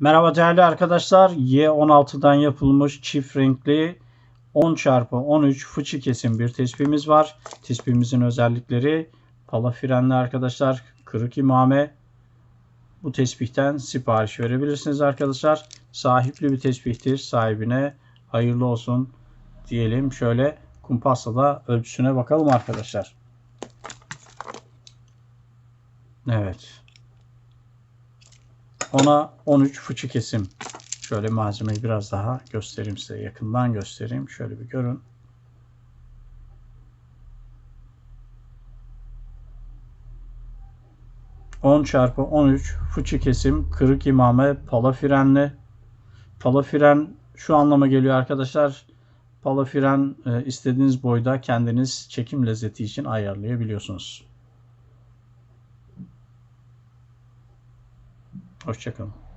Merhaba değerli arkadaşlar. Y16'dan yapılmış çift renkli 10 çarpı 13 fıçı kesim bir tespihimiz var. Tespihimizin özellikleri pala frenli arkadaşlar. Kırık imame. Bu tespihten sipariş verebilirsiniz arkadaşlar. Sahipli bir tespihtir. Sahibine hayırlı olsun diyelim. Şöyle kumpasla da ölçüsüne bakalım arkadaşlar. Evet. Ona 13 fıçı kesim. Şöyle malzemeyi biraz daha göstereyim size. Yakından göstereyim. Şöyle bir görün. ...10 çarpı 13 fıçı kesim, kırık imame, pala frenli. Pala fren şu anlama geliyor arkadaşlar. Pala fren e, istediğiniz boyda kendiniz çekim lezzeti için ayarlayabiliyorsunuz. Hoşçakalın.